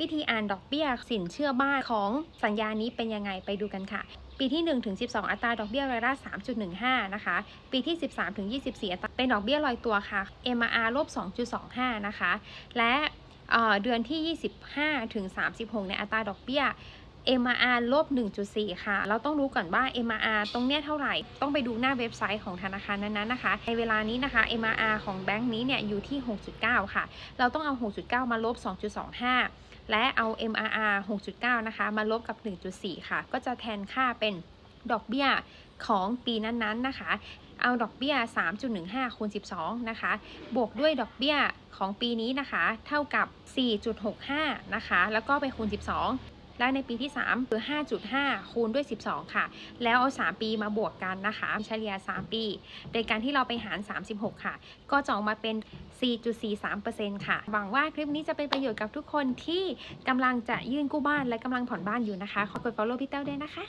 วิธีอ่านดอกเบี้ยสินเชื่อบ้านของสัญญานี้เป็นยังไงไปดูกันค่ะ ปีที่ 1 ถึง 12 อัตราดอกเบี้ยรายละ 3.15 นะคะ ปีที่ 13 ถึง 24 อัตราเป็นดอกเบี้ยลอยตัวค่ะ MRR ลบ 2.25 นะคะ และเเดือนที่ 25 ถึง 36 ในอัตราดอกเบี้ย MRR ลบ 1.4 ค่ะ เราต้องรู้ก่อนว่า MRR ตรงเนี้ยเท่าไหร่ ต้องไปดูหน้าเว็บไซต์ของธนาคารนั้นๆนะคะ ในเวลานี้นะคะ MRR ของแบงค์นี้เนี่ยอยู่ที่ 6.9 ค่ะ เราต้องเอา 6.9 มาลบ 2.25 และเอา MRR 6.9 นะคะ มาลบกับ 1.4 ค่ะ ก็จะแทนค่าเป็นดอกเบี้ยของปีนั้นๆนะคะ เอาดอกเบี้ย 3.15 คูณ 12 นะคะ บวกด้วยดอกเบี้ยของปีนี้นะคะ เท่ากับ 4.65 นะคะ แล้วก็ไปคูณ 12 และในปีที่ 3 คือ 5.5 คูณด้วย 12 ค่ะ แล้วเอา 3 ปีมาบวกกันนะคะเฉลี่ย 3 ปี โดยการที่เราไปหาร 36 ค่ะ ก็จะออกมาเป็น 4.43%ค่ะ หวังว่าคลิปนี้จะเป็นประโยชน์กับทุกคนที่กำลังจะยื่นกู้บ้านและกำลังผ่อนบ้านอยู่นะคะ ขอกด follow พี่เต้าด้วยนะคะ